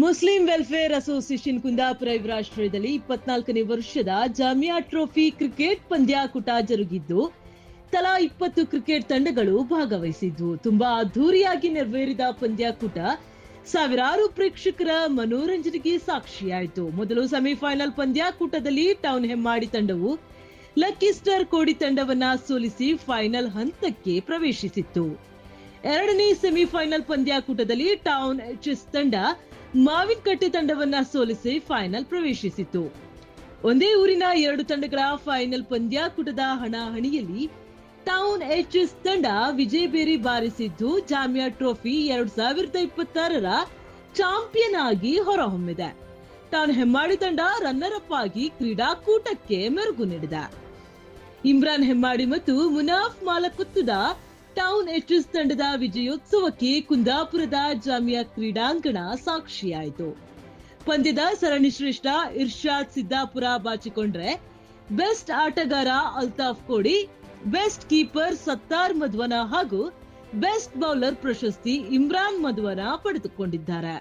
Muslim welfare association Kundapura ಯುವರಾಶ್ರಯದಲ್ಲಿ ಇಪ್ಪತ್ನಾಲ್ಕನೇ ವರ್ಷದ ಜಾಮಿಯಾ ಟ್ರೋಫಿ ಕ್ರಿಕೆಟ್ ಪಂದ್ಯಾಕೂಟ ಜರುಗಿದ್ದು, ತಲಾ ಇಪ್ಪತ್ತು ಕ್ರಿಕೆಟ್ ತಂಡಗಳು ಭಾಗವಹಿಸಿದ್ವು ತುಂಬಾ ಅದ್ದೂರಿಯಾಗಿ ನೆರವೇರಿದ ಪಂದ್ಯಾಕೂಟ ಸಾವಿರಾರು ಪ್ರೇಕ್ಷಕರ ಮನೋರಂಜನೆಗೆ ಸಾಕ್ಷಿಯಾಯಿತು. ಮೊದಲು ಸೆಮಿಫೈನಲ್ ಪಂದ್ಯಾಕೂಟದಲ್ಲಿ ಟೌನ್ ಹೆಮ್ಮಾಡಿ ತಂಡವು ಲಕ್ಕಿ ಸ್ಟಾರ್ ಕೋಡಿ ತಂಡವನ್ನ ಸೋಲಿಸಿ ಫೈನಲ್ ಹಂತಕ್ಕೆ ಪ್ರವೇಶಿಸಿತ್ತು. ಎರಡನೇ ಸೆಮಿಫೈನಲ್ ಪಂದ್ಯಾಕೂಟದಲ್ಲಿ ಟೌನ್ ಚೆಸ್ ತಂಡ ಮಾವಿನಕಟ್ಟೆ ತಂಡವನ್ನ ಸೋಲಿಸಿ ಫೈನಲ್ ಪ್ರವೇಶಿಸಿತು. ಒಂದೇ ಊರಿನ ಎರಡು ತಂಡಗಳ ಫೈನಲ್ ಪಂದ್ಯಾಕೂಟದ ಹಣಾಹಣಿಯಲ್ಲಿ ಟೌನ್ ಎಚ್ಎಸ್ ತಂಡ ವಿಜಯಬೇರಿ ಬಾರಿಸಿದ್ದು ಜಾಮಿಯಾ ಟ್ರೋಫಿ ಎರಡ್ ಸಾವಿರದ ಇಪ್ಪತ್ತಾರರ ಚಾಂಪಿಯನ್ ಆಗಿ ಹೊರಹೊಮ್ಮಿದೆ. ಟೌನ್ ಹೆಮ್ಮಾಡಿ ತಂಡ ರನ್ನರ್ ಅಪ್ ಆಗಿ ಕ್ರೀಡಾಕೂಟಕ್ಕೆ ಮೆರುಗು ನೀಡಿದೆ. ಇಮ್ರಾನ್ ಹೆಮ್ಮಾಡಿ ಮತ್ತು ಮುನಾಫ್ ಮಾಲಕುತ್ತದ ಟೌನ್ ಎಚ್ಎಸ್ ತಂಡದ ವಿಜಯೋತ್ಸವಕ್ಕೆ ಕುಂದಾಪುರದ ಜಾಮಿಯಾ ಕ್ರೀಡಾಂಗಣ ಸಾಕ್ಷಿಯಾಯಿತು. ಪಂದ್ಯದ ಸರಣಿ ಶ್ರೇಷ್ಠ ಇರ್ಷಾದ್ ಸಿದ್ದಾಪುರ ಬಾಚಿಕೊಂಡ್ರೆ ಬೆಸ್ಟ್ ಆಟಗಾರ ಅಲ್ತಾಫ್ ಕೋಡಿ, ಬೆಸ್ಟ್ ಕೀಪರ್ ಸತ್ತಾರ್ ಮಧ್ವನ ಹಾಗೂ ಬೆಸ್ಟ್ ಬೌಲರ್ ಪ್ರಶಸ್ತಿ ಇಮ್ರಾನ್ ಮಧ್ವನ ಪಡೆದುಕೊಂಡಿದ್ದಾರೆ.